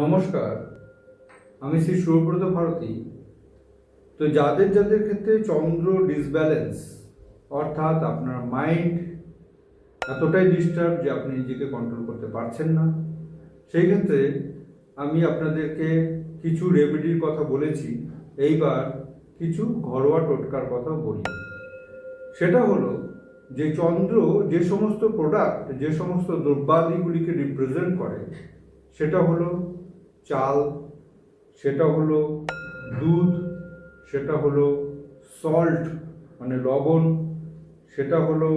নমস্কার, আমি শ্রী সুব্রত ভারতী। তো যাদের যাদের ক্ষেত্রে চন্দ্র ডিসব্যালেন্স অর্থাৎ আপনার মাইন্ড এতটাই ডিস্টার্ব যে আপনি নিজেকে কন্ট্রোল করতে পারছেন না, সেই ক্ষেত্রে আমি আপনাদেরকে কিছু রেমেডির কথা বলেছি। এইবার কিছু ঘরোয়া টোটকার কথা বলি। সেটা হলো যে চন্দ্র যে সমস্ত প্রোডাক্ট যে সমস্ত দ্রব্যাদিগুলিকে রিপ্রেজেন্ট করে, সেটা হলো চাল, সেটা হলো দুধ, সেটা হলো সল্ট মানে লবণ, সেটা হলো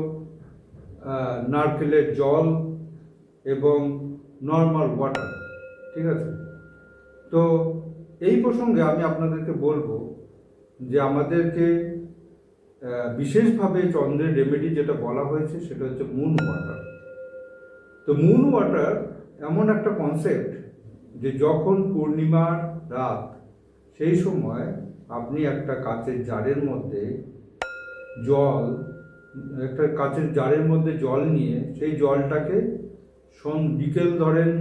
নারকেলের জল এবং নর্মাল ওয়াটার ঠিক আছে? তো এই প্রসঙ্গে আমি আপনাদেরকে বলব যে আমাদেরকে বিশেষভাবে চন্দ্রের রেমেডি যেটা বলা হয়েছে সেটা হচ্ছে মুন ওয়াটার তো মুন ওয়াটার এমন একটা কনসেপ্ট যে যখন পূর্ণিমার রাত, সেই সময় আপনি একটা কাচের জারের মধ্যে জল, একটা কাচের জারের মধ্যে জল নিয়ে সেই জলটাকে বিকেল ধরেন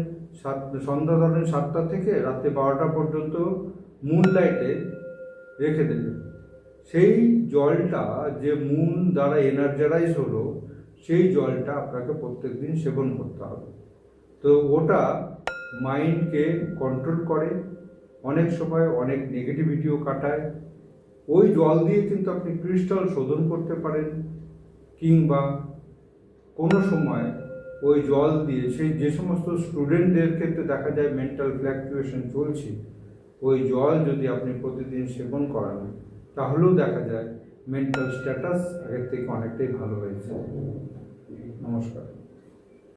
সাত, সন্ধ্যা ধরেন সাতটা থেকে রাত্রে বারোটা পর্যন্ত মুন লাইটে রেখে দেবেন। সেই জলটা যে মুন দ্বারা এনার্জারাইজ হলো, সেই জলটা আপনাকে প্রত্যেকদিন সেবন করতে হবে। তো ওটা মাইন্ডকে কন্ট্রোল করে, অনেক সময় অনেক নেগেটিভিটিও কাটায়। ওই জল দিয়ে কিন্তু আপনি ক্রিস্টাল শোধন করতে পারেন, কিংবা কোনো সময় ওই জল দিয়ে সেই যে সমস্ত স্টুডেন্টদের ক্ষেত্রে দেখা যায় মেন্টাল ফ্ল্যাকচুয়েশন চলছে, ওই জল যদি আপনি প্রতিদিন সেবন করান, তাহলেও দেখা যায় মেন্টাল স্ট্যাটাস আগের থেকে অনেকটাই ভালো হয়েছে। নমস্কার।